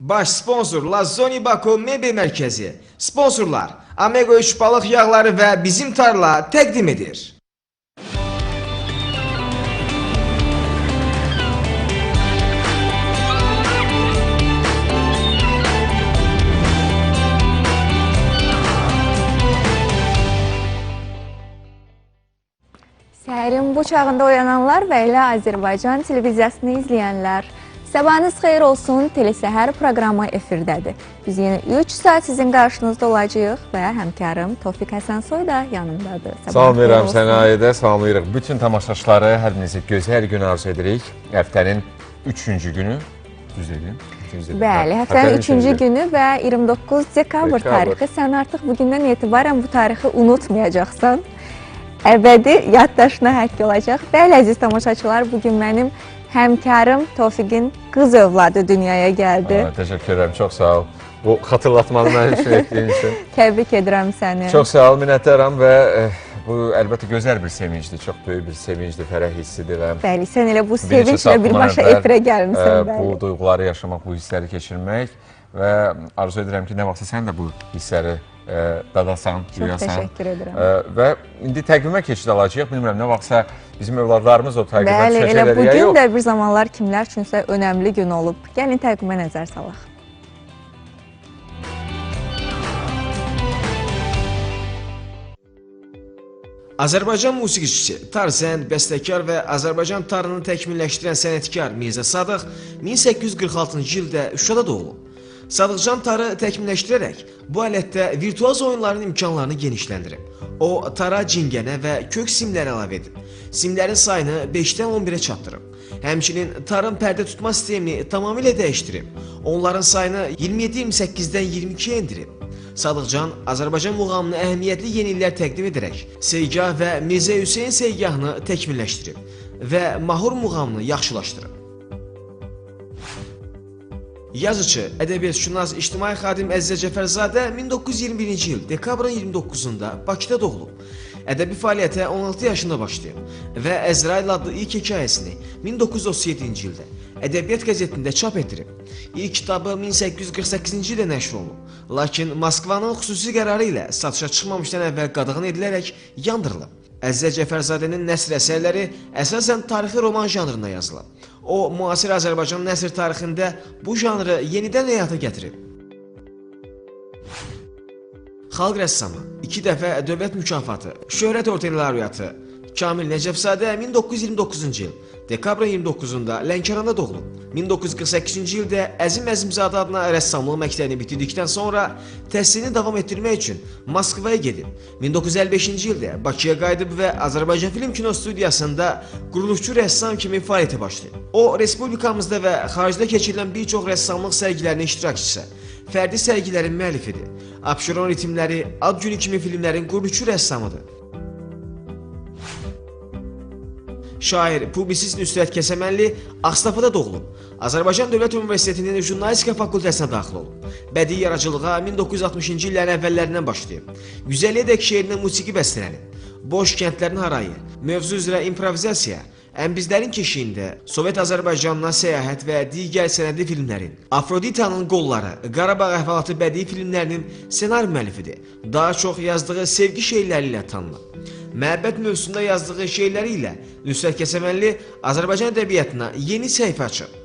Baş sponsor Lazoni Bako Mebel Mərkəzi. Sponsorlar Amego 3 balıq yağları və bizim tarla təqdim edir. Səhərin bu çağında oyananlar və elə Azərbaycan televiziyasını izləyənlər. Sabahınız xeyir olsun. Telesəhər proqramı efirdədir. Biz yenə 3 saat sizin qarşınızda olacağıq və həmkarım Tofiq Həsənsoy da yanımdadır. Sabahınız xeyir Salamlayıram Ayidə, salamlayırıq bütün tamaşaçıları, hər birinizə gözəl gün arzu edirik. Həftənin 3-cü günü, düz dedim. Bəli, Hə, həftənin üçüncü 3-cü günü və 29 dekabr tarixi. Sən artıq bugündən etibarən bu tarixi unutmayacaqsan. Əbədi yaddaşına həkk olacaq. Bəli, əziz tamaşaçılar, bu gün mənim həmkarım Tofiqin qız övladı dünyaya gəldi. Hə, Təşəkkür edirəm, çox sağ ol. Bu xatırlatmanı mənim üçün etdiyin üçün. Təbrik edirəm səni. Çox sağ ol, minnətdaram və eh, bu əlbəttə gözəl bir sevincdir, çox böyük bir sevincdir, fərəh hissidir və Bəli, sən elə bu sevinclə birbaşa efirə gəlmisən, eh, bəli. Bu duyğuları yaşamaq, bu hissləri keçirmək və arzu edirəm ki, nə vaxtsa sən də bu hissləri dadasan, Çox duyasan. təşəkkür edirəm. Və indi təqvimə keçid alacağıq. Bilmirəm nə vaxtsa bizim övladlarımız o təqvimə Bəli, elə düşəcəklər bu ya gün yox. də bir zamanlar kimlər üçünsə önəmli gün olub. Gəlin təqvimə nəzər salaq. Azərbaycan musiqiçisi, tarzən, bəstəkar və Azərbaycan tarını təkmilləşdirən sənətkar Mirzə Sadıq 1846-cı ildə Şuşada doğulub. Sadıqcan tarı təkmilləşdirərək bu alətdə virtual oyunların imkanlarını genişləndirib. O, tara cingənə və kök simləri əlavə edib. Simlərin sayını 5-dən 11-ə çatdırıb. Həmçinin tarın pərdə tutma sistemini tamamilə dəyişdirib. Onların sayını 27-28-dən 22-yə endirib. Sadıqcan Azərbaycan muğamına əhəmiyyətli yeniliklər təqdim edərək Seygah və Mirzə Hüseyn Seygahını təkmilləşdirib və Mahur muğamını yaxşılaşdırıb. Yazıcı, ədəbiyyatşünas, ictimai xadim Əzizə Cəfərzadə 1921-ci il dekabrın 29-da Bakıda doğulub. Ədəbi fəaliyyətə 16 yaşında başlayıb və Əzrail adlı ilk hekayəsini 1937-ci ildə Ədəbiyyat qəzetində çap etdirib. İlk kitabı 1848-ci ildə nəşr olunub. Lakin Moskvanın xüsusi qərarı ilə satışa çıxmamışdan əvvəl qadağan edilərək yandırılıb. Əzizə Cəfərzadənin nəsr əsərləri əsasən tarixi roman janrında yazılıb. O, müasir Azərbaycan nəsr tarixində bu janrı yenidən həyata gətirib. Xalq rəssamı, 2 dəfə dövlət mükafatı, şöhrət orteli laureatı Kamil Nəcəfzadə 1929-cu il dekabrın 29-da Lənkəranda doğulub. 1948-ci ildə Əzim Əzimzadə adına rəssamlıq məktəbini bitirdikdən sonra təhsilini davam etdirmək üçün Moskvaya gedib. 1955-ci ildə Bakıya qayıdıb və Azərbaycan Film Kino Studiyasında quruluşçu rəssam kimi fəaliyyətə başlayıb. O, respublikamızda və xaricdə keçirilən bir çox rəssamlıq sərgilərinin iştirakçısı, fərdi sərgilərin müəllifidir. Abşeron ritmləri, Ad günü kimi filmlərin quruluşçu rəssamıdır. Şair, publisist Nüsrət Kəsəmənli Ağstafada doğulub. Azərbaycan Dövlət Universitetinin jurnalistika fakültəsinə daxil olub. Bədii yaradıcılığa 1960-cı illərin əvvəllərindən başlayıb. 150-dək şeirinə musiqi bəstələnib. Boş kəndlərin harayı, mövzu üzrə improvizasiya, Ənbizlərin keşiyində Sovet Azərbaycanına səyahət və digər sənədli filmlərin, Afroditanın qolları, Qarabağ əhvalatı bədii filmlərinin ssenari müəllifidir. Daha çox yazdığı sevgi şeirləri ilə tanınır. Məhəbbət mövzusunda yazdığı şeirləri ilə Nüsrət Kəsəmənli Azərbaycan ədəbiyyatına yeni səhifə açıb.